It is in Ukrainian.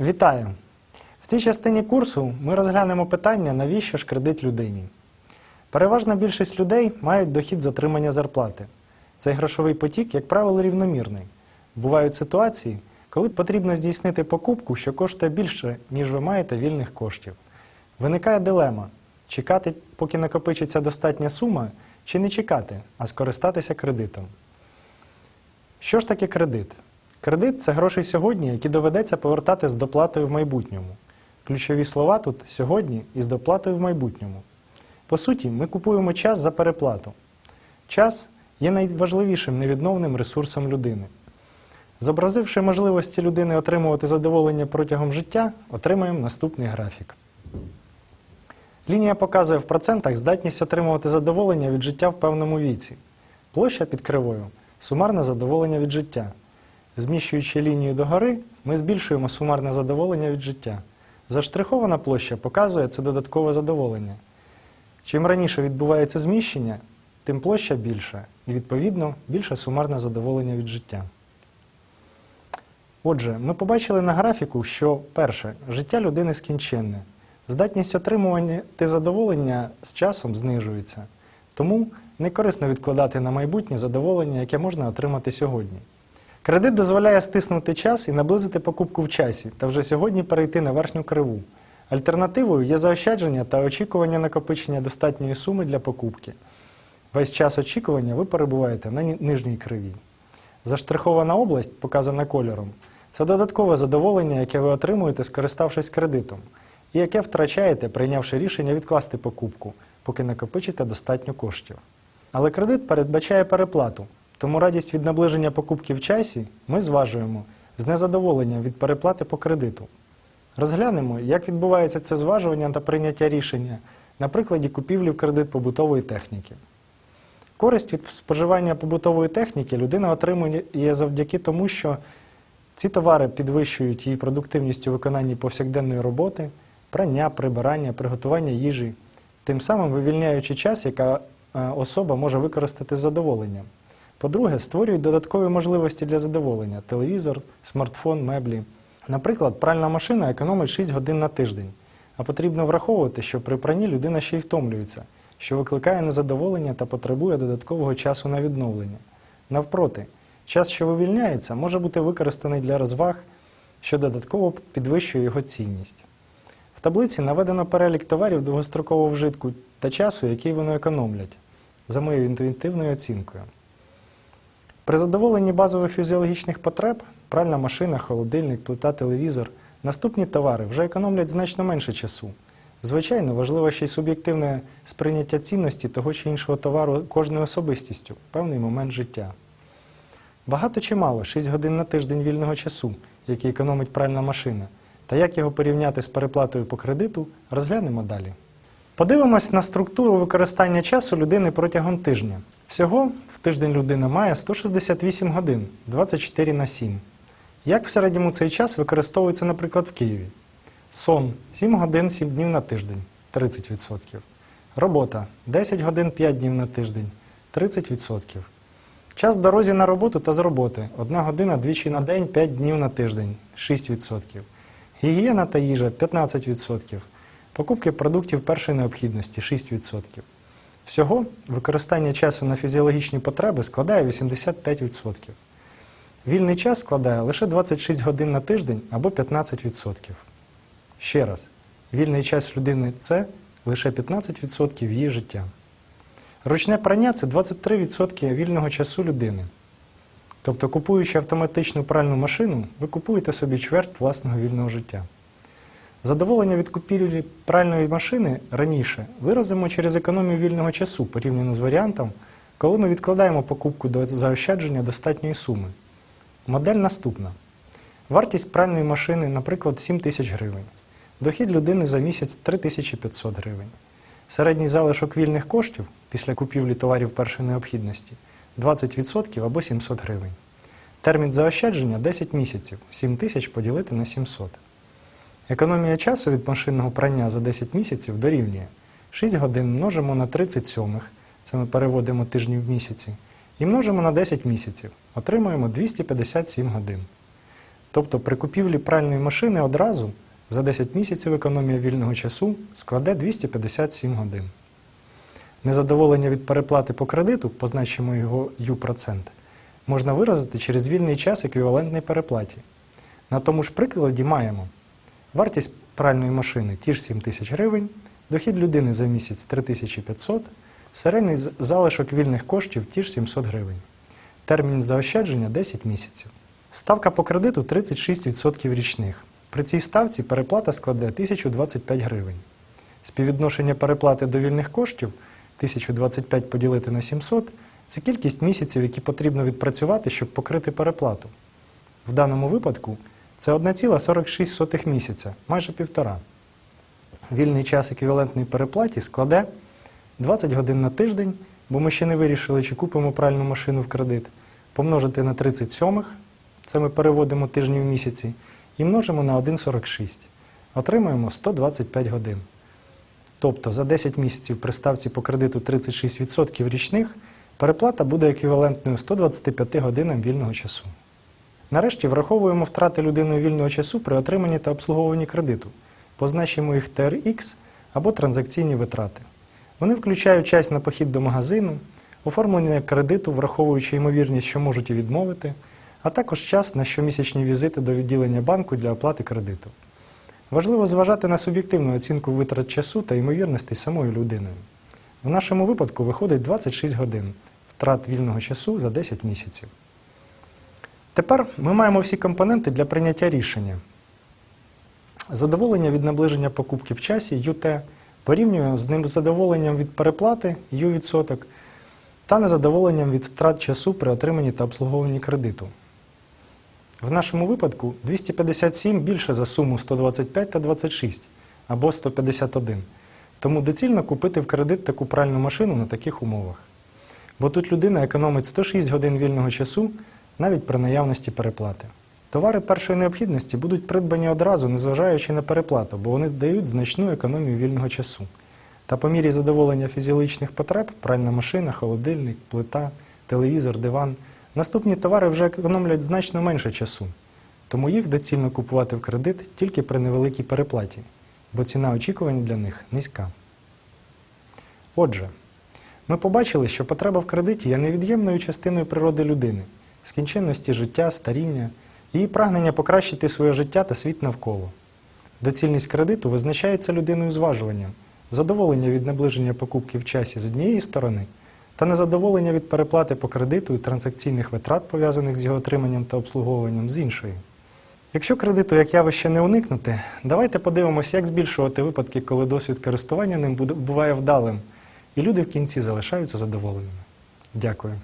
Вітаю! В цій частині курсу ми розглянемо питання, навіщо ж кредит людині. Переважна більшість людей мають дохід з отримання зарплати. Цей грошовий потік, як правило, рівномірний. Бувають ситуації, коли потрібно здійснити покупку, що коштує більше, ніж ви маєте вільних коштів. Виникає дилема: чекати, поки накопичиться достатня сума, чи не чекати, а скористатися кредитом. Що ж таке кредит? Кредит це гроші сьогодні, які доведеться повертати з доплатою в майбутньому. Ключові слова тут сьогодні і з доплатою в майбутньому. По суті, ми купуємо час за переплату. Час є найважливішим невідновним ресурсом людини. Зобразивши можливості людини отримувати задоволення протягом життя, отримаємо наступний графік. Лінія показує в процентах здатність отримувати задоволення від життя в певному віці. Площа під кривою сумарне задоволення від життя. Зміщуючи лінію догори, ми збільшуємо сумарне задоволення від життя. Заштрихована площа показує це додаткове задоволення. Чим раніше відбувається зміщення, тим площа більша і, відповідно, більше сумарне задоволення від життя. Отже, ми побачили на графіку, що перше, життя людини скінченне. Здатність отримувати задоволення з часом знижується. Тому не корисно відкладати на майбутнє задоволення, яке можна отримати сьогодні. Кредит дозволяє стиснути час і наблизити покупку в часі та вже сьогодні перейти на верхню криву. Альтернативою є заощадження та очікування накопичення достатньої суми для покупки. Весь час очікування ви перебуваєте на нижній кривій. Заштрихована область, показана кольором, це додаткове задоволення, яке ви отримуєте, скориставшись кредитом, і яке втрачаєте, прийнявши рішення відкласти покупку, поки накопичите достатньо коштів. Але кредит передбачає переплату, тому радість від наближення покупки в часі ми зважуємо з незадоволенням від переплати по кредиту. Розглянемо, як відбувається це зважування та прийняття рішення на прикладі купівлі в кредит побутової техніки. Користь від споживання побутової техніки людина отримує завдяки тому, що ці товари підвищують її продуктивність у виконанні повсякденної роботи, прання, прибирання, приготування їжі, тим самим вивільняючи час, яка е, особа може використати з задоволенням. По-друге, створюють додаткові можливості для задоволення телевізор, смартфон, меблі. Наприклад, пральна машина економить 6 годин на тиждень, а потрібно враховувати, що при пранні людина ще й втомлюється, що викликає незадоволення та потребує додаткового часу на відновлення. Навпроти, час, що вивільняється, може бути використаний для розваг, що додатково підвищує його цінність. В таблиці наведено перелік товарів довгострокового вжитку та часу, який вони економлять, за моєю інтуїтивною оцінкою. При задоволенні базових фізіологічних потреб пральна машина, холодильник, плита, телевізор, наступні товари вже економлять значно менше часу. Звичайно, важливо ще й суб'єктивне сприйняття цінності того чи іншого товару кожною особистістю в певний момент життя. Багато чи мало 6 годин на тиждень вільного часу, який економить пральна машина, та як його порівняти з переплатою по кредиту, розглянемо далі. Подивимось на структуру використання часу людини протягом тижня. Всього в тиждень людина має 168 годин, 24 на 7. Як в середньому цей час використовується, наприклад, в Києві? Сон 7 годин 7 днів на тиждень 30%. Робота 10 годин 5 днів на тиждень 30%. Час в дорозі на роботу та з роботи 1 година двічі на день 5 днів на тиждень 6%. Гігієна та їжа 15%. Покупки продуктів першої необхідності 6%. Всього використання часу на фізіологічні потреби складає 85%. Вільний час складає лише 26 годин на тиждень або 15%. Ще раз, вільний час людини це лише 15% її життя. Ручне прання це 23% вільного часу людини. Тобто, купуючи автоматичну пральну машину, ви купуєте собі чверть власного вільного життя. Задоволення від купівлі пральної машини раніше виразимо через економію вільного часу порівняно з варіантом, коли ми відкладаємо покупку до заощадження достатньої суми. Модель наступна. Вартість пральної машини, наприклад, 7 тисяч гривень. Дохід людини за місяць 3500 гривень. Середній залишок вільних коштів після купівлі товарів першої необхідності 20% або 700 гривень. Термін заощадження 10 місяців, 7 тисяч поділити на 700. Економія часу від машинного прання за 10 місяців дорівнює 6 годин множимо на 30 сьомих, це ми переводимо тижні в місяці, і множимо на 10 місяців, отримуємо 257 годин. Тобто при купівлі пральної машини одразу за 10 місяців економія вільного часу складе 257 годин. Незадоволення від переплати по кредиту, позначимо його Ю-процент, можна виразити через вільний час еквівалентний переплаті. На тому ж прикладі маємо вартість пральної машини ті ж 7 тисяч гривень, дохід людини за місяць 3500, середній залишок вільних коштів ті ж 700 гривень. Термін заощадження 10 місяців. Ставка по кредиту 36% річних. При цій ставці переплата складе 1025 гривень. Співвідношення переплати до вільних коштів 1025 поділити на 700 це кількість місяців, які потрібно відпрацювати, щоб покрити переплату. В даному випадку це 1,46 місяця, майже півтора. Вільний час еквівалентної переплаті складе 20 годин на тиждень, бо ми ще не вирішили, чи купимо пральну машину в кредит, помножити на 37, це ми переводимо тижні в місяці, і множимо на 1,46. Отримуємо 125 годин. Тобто за 10 місяців при ставці по кредиту 36% річних переплата буде еквівалентною 125 годинам вільного часу. Нарешті враховуємо втрати людиною вільного часу при отриманні та обслуговуванні кредиту. Позначимо їх TRX або транзакційні витрати. Вони включають час на похід до магазину, оформлення кредиту, враховуючи ймовірність, що можуть і відмовити, а також час на щомісячні візити до відділення банку для оплати кредиту. Важливо зважати на суб'єктивну оцінку витрат часу та ймовірностей самою людиною. В нашому випадку виходить 26 годин втрат вільного часу за 10 місяців. Тепер ми маємо всі компоненти для прийняття рішення. Задоволення від наближення покупки в часі ЮТ порівнюємо з ним задоволенням від переплати Ю відсоток та незадоволенням від втрат часу при отриманні та обслуговуванні кредиту. В нашому випадку 257 більше за суму 125 та 26 або 151. Тому доцільно купити в кредит таку пральну машину на таких умовах. Бо тут людина економить 106 годин вільного часу навіть при наявності переплати. Товари першої необхідності будуть придбані одразу, незважаючи на переплату, бо вони дають значну економію вільного часу. Та по мірі задоволення фізіологічних потреб пральна машина, холодильник, плита, телевізор, диван наступні товари вже економлять значно менше часу. Тому їх доцільно купувати в кредит тільки при невеликій переплаті, бо ціна очікувань для них низька. Отже, ми побачили, що потреба в кредиті є невід'ємною частиною природи людини, скінченності життя, старіння, її прагнення покращити своє життя та світ навколо. Доцільність кредиту визначається людиною зважуванням, задоволення від наближення покупки в часі з однієї сторони та незадоволення від переплати по кредиту і транзакційних витрат, пов'язаних з його отриманням та обслуговуванням з іншої. Якщо кредиту як явище не уникнути, давайте подивимося, як збільшувати випадки, коли досвід користування ним буває вдалим, і люди в кінці залишаються задоволеними. Дякую.